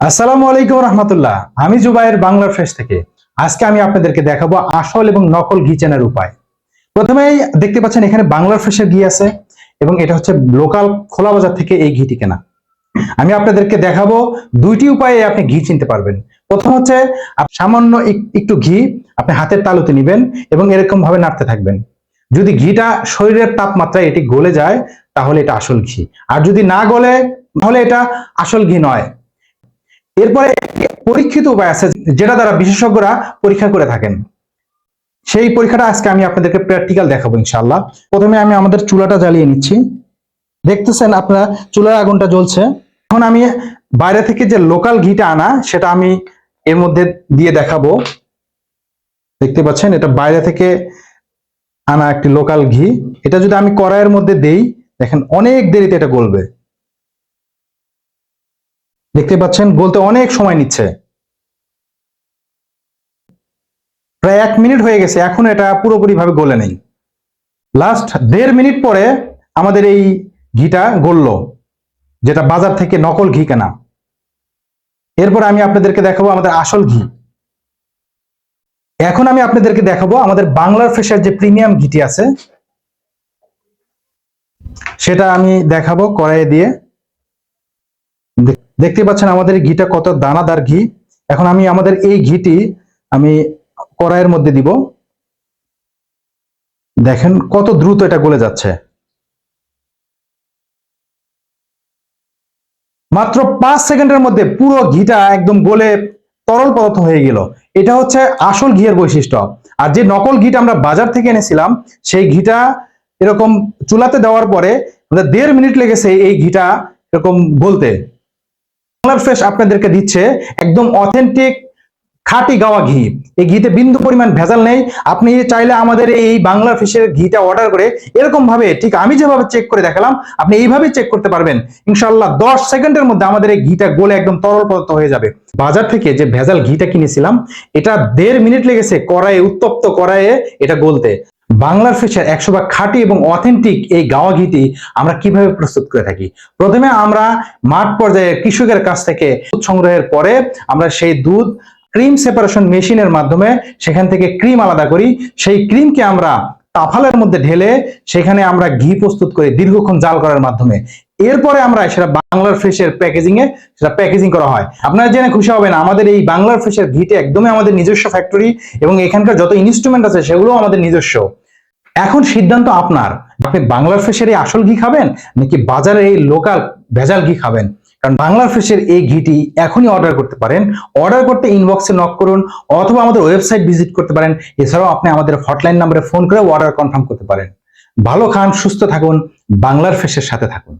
আসসালামু আলাইকুম রহমতুল্লাহ। আমি জুবাইর বাংলার ফ্রেশ থেকে। আজকে আমি আপনাদেরকে দেখাবো আসল এবং নকল ঘি চেনার উপায়। প্রথমেই দেখতে পাচ্ছেন এখানে বাংলার ফ্রেশের ঘি আছে এবং এটা হচ্ছে লোকাল খোলা বাজার থেকে এই ঘিটি কেনা। আমি আপনাদেরকে দেখাবো দুইটি উপায়ে আপনি ঘি চিনতে পারবেন। প্রথম হচ্ছে সামান্য একটু ঘি আপনি হাতের তালুতে নেবেন এবং এরকম ভাবে নাড়তে থাকবেন। যদি ঘিটা শরীরের তাপমাত্রায় এটি গলে যায়, তাহলে এটা আসল ঘি। আর যদি না গলে, তাহলে এটা আসল ঘি নয়। এরপরে পরীক্ষিত উপায় আছে যেটা দ্বারা বিশেষজ্ঞরা পরীক্ষা করে থাকেন। সেই পরীক্ষাটা আজকে আমি আপনাদেরকে প্র্যাকটিক্যাল দেখাবো ইনশাআল্লাহ। প্রথমে আমি আমাদের চুলাটা জ্বালিয়ে নিচ্ছি। দেখতেছেন আপনারা, চুলার আগুনটা জ্বলছে। এখন আমি বাইরে থেকে যে লোকাল ঘিটা আনা, সেটা আমি এর মধ্যে দিয়ে দেখাবো। দেখতে পাচ্ছেন, এটা বাইরে থেকে আনা একটি লোকাল ঘি। এটা যদি আমি কড়াইয়ের মধ্যে দেই, দেখেন অনেক দেরিতে এটা গলবে। দেখতে পাচ্ছেন, বলতে অনেক সময় নিচ্ছে। প্রায় এক মিনিট হয়ে গেছে, এখন এটা পুরোপুরি ভাবে গলে নেই। লাস্ট দেড় মিনিট পরে আমাদের এই ঘিটা গললো, যেটা বাজার থেকে নকল ঘি কেনা। এরপর আমি আপনাদেরকে দেখাবো আমাদের আসল ঘি। এখন আমি আপনাদেরকে দেখাবো আমাদের বাংলার ফ্রেশের যে প্রিমিয়াম ঘিটি আছে, সেটা আমি দেখাবো কড়াইয়ে দিয়ে। দেখতে পাচ্ছেন আমাদের ঘিটা কত দানাদার ঘি। এখন আমি আমাদের এই ঘিটি আমি কড়াইয়ের মধ্যে দিব। দেখেন কত দ্রুত এটা গলে যাচ্ছে। মাত্র পাঁচ সেকেন্ডের মধ্যে পুরো ঘিটা একদম গলে তরল পদার্থ হয়ে গেল। এটা হচ্ছে আসল ঘিয়ের বৈশিষ্ট্য। আর যে নকল ঘিটা আমরা বাজার থেকে এনেছিলাম, সেই ঘিটা এরকম চুলাতে দেওয়ার পরে দেড় মিনিট লেগেছে এই ঘিটা এরকম বলতে বাংলার ফ্রেশ আপনাদেরকে দিচ্ছে একদম অথেন্টিক খাঁটি গাওয়া ঘি। এই ঘিতে বিন্দু পরিমাণ ভেজাল নেই। আপনি চাইলে আমাদের এই বাংলার ফিশের ঘিটা অর্ডার করে এরকম ভাবে ঠিক আমি যেভাবে চেক করে দেখালাম, আপনি এইভাবে চেক করতে পারবেন। ইনশাল্লাহ দশ সেকেন্ডের মধ্যে আমাদের এই ঘিটা গোলে একদম তরল পদার্থ হয়ে যাবে। বাজার থেকে যে ভেজাল ঘিটা কিনেছিলাম, এটা দেড় মিনিট লেগেছে কড়াইয়ে, উত্তপ্ত কড়াইয়ে এটা গলতে। বাংলার ফিশের একশো বা খাঁটি এবং অথেন্টিক এই গাওয়া ঘিটি আমরা কীভাবে প্রস্তুত করে থাকি? প্রথমে আমরা মাঠ পর্যায়ে কৃষকের কাছ থেকে দুধ সংগ্রহের পরে আমরা সেই দুধ ক্রিম সেপারেশন মেশিনের মাধ্যমে সেখান থেকে ক্রিম আলাদা করি। সেই ক্রিমকে আমরা তাফালের মধ্যে ঢেলে সেখানে আমরা ঘি প্রস্তুত করি দীর্ঘক্ষণ জাল করার মাধ্যমে। এরপরে আমরা সেটা বাংলার ফ্রেশের প্যাকেজিং এ সেটা প্যাকেজিং করা হয়। আপনারা জেনে খুশি হবেন, আমাদের এই বাংলার ফ্রেশের ঘিটা একদমই আমাদের নিজস্ব ফ্যাক্টরি এবং এখানকার যত ইনস্ট্রুমেন্ট আছে সেগুলো আমাদের নিজস্ব। এখন সিদ্ধান্ত আপনার, আপনি বাংলার ফ্রেশের এই আসল ঘি খাবেন নাকি বাজারে এই লোকাল ভেজাল ঘি খাবেন? কারণ বাংলার ফ্রেশের এই ঘিটি এখনই অর্ডার করতে পারেন। অর্ডার করতে ইনবক্সে নক করুন, অথবা আমাদের ওয়েবসাইট ভিজিট করতে পারেন। এছাড়াও আপনি আমাদের হটলাইন নাম্বারে ফোন করে অর্ডার কনফার্ম করতে পারেন। ভালো খান, সুস্থ থাকুন, বাংলার ফ্রেশের সাথে থাকুন।